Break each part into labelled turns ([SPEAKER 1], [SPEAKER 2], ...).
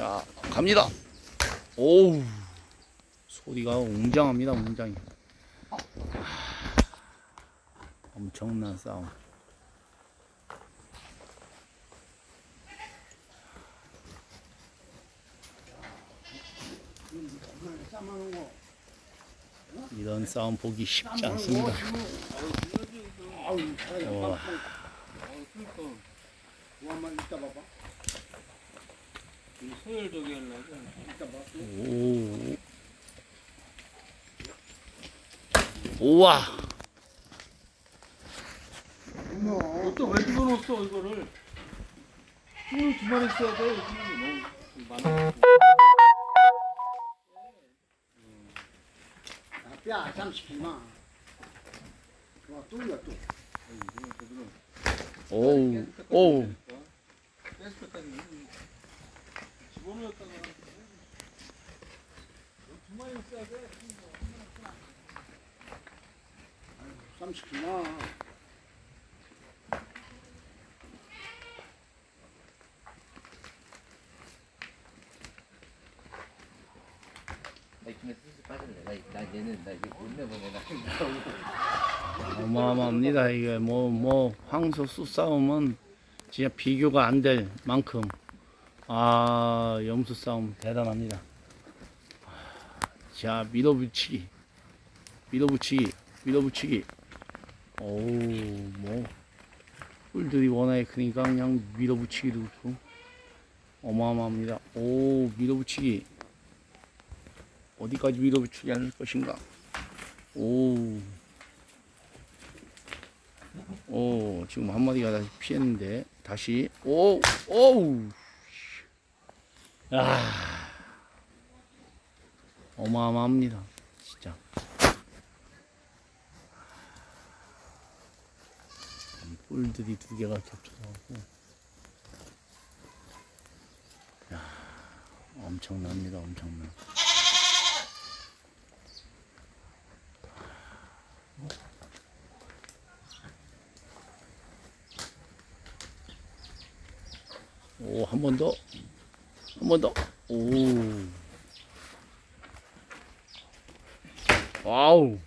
[SPEAKER 1] 자, 갑니다. 오우. 소리가 웅장합니다, 웅장해. 하, 엄청난 싸움. 이런 싸움 보기 쉽지 않습니다. 와.
[SPEAKER 2] 소열.
[SPEAKER 1] 오. 우와.
[SPEAKER 3] 어머.
[SPEAKER 2] 또왜 집어넣었어 이거를? 오늘 두 마리 써야 돼. 너무 많아.
[SPEAKER 3] 야, 뺨 시키마. 좋아, 뚫려 또.
[SPEAKER 1] 오우. 오우.
[SPEAKER 3] 쌈 시키마.
[SPEAKER 4] 나 이쯤에 슬슬 빠질래. 나, 나 얘는 나 이거 못 내보내. 나
[SPEAKER 1] 어마어마합니다. 이게 뭐, 뭐, 황소 수 싸움은 진짜 비교가 안 될 만큼, 아, 염수 싸움 대단합니다. 자, 밀어붙이기. 밀어붙이기. 밀어붙이기. 어우, 뭐, 뿔들이 워낙에 크니까 그냥 밀어붙이기도 그렇고, 어마어마합니다. 오, 밀어붙이기. 어디까지 밀어붙이게 할 것인가? 오. 오, 지금 한 마리가 다시 피했는데, 다시, 오, 오우. 아. 어마어마합니다. 진짜. 이 뿔들이 두 개가 겹쳐가고. 야, 엄청납니다, 엄청나. 오, 한 번 더. 한 번 더. 오. 와우.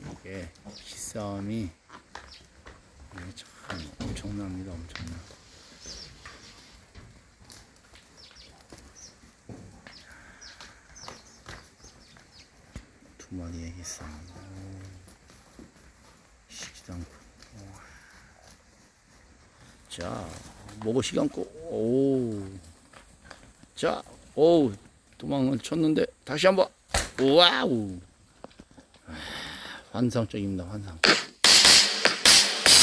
[SPEAKER 1] 이게 기싸움이 이게 참 엄청납니다, 엄청나. 두 마리의 기싸움. 않고. 오. 자, 먹어 시간고 오. 자, 오, 도망을 쳤는데 다시 한 번. 와우. 아, 환상적입니다, 환상.